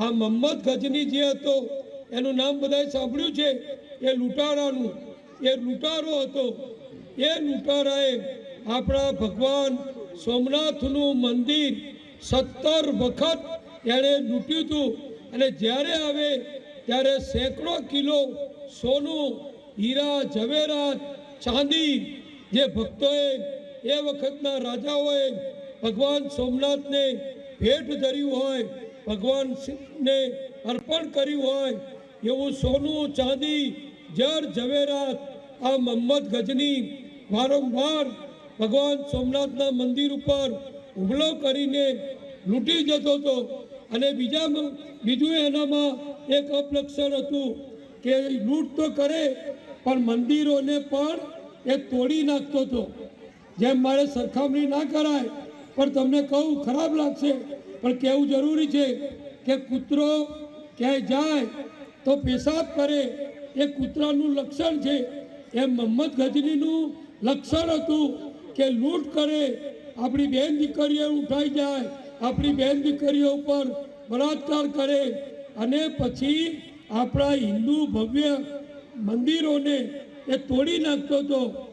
આ મોહમ્મદ ગજની જે હતો, એનું નામ બધાએ સાંભળ્યું છે? એ લૂંટારાનું. એ લૂંટારો હતો. એ લૂંટારાએ આપણા ભગવાન સોમનાથનું મંદિર સત્તર વખત એણે લૂંટ્યું હતું. અને જ્યારે આવે, ત્યારે સેંકડો કિલો સોનું, હીરા ઝવેરાત ચાંદી જે ભક્તોએ એ વખતના રાજાઓએ ભગવાન સોમનાથને ભેટ ધર્યું હોય ભગવાન શિવને અર્પણ કર્યું હોય એવું સોનું, ચાંદી જર ઝવેરાત, આ મહમ્મદ ગજની વારંવાર ભગવાન સોમનાથના મંદિર ઉપર હુમલો કરીને લૂંટી જતો હતો. અને બીજા બીજું એનામાં એક અપલક્ષણ હતું કે લૂંટ તો કરે, પણ મંદિરોને પણ એ તોડી નાખતો હતો. જેમ મારે સરખામણી ના કરાય, પણ તમને કહું, ખરાબ લાગશે. પણ કહેવું જરૂરી છે કે કૂતરો ક્યાંય જાય તો પેશાબ કરે? એ કૂતરાનું લક્ષણ છે. એ મોહમ્મદ ગજનીનું લક્ષણ હતું કે લૂંટ કરે. આપણી બેન દીકરીઓ ઉઠાઈ જાય. આપણી બેન દીકરીઓ ઉપર બળાત્કાર કરે. અને પછી આપણા હિન્દુ ભવ્ય મંદિરોને એ તોડી નાખતો હતો.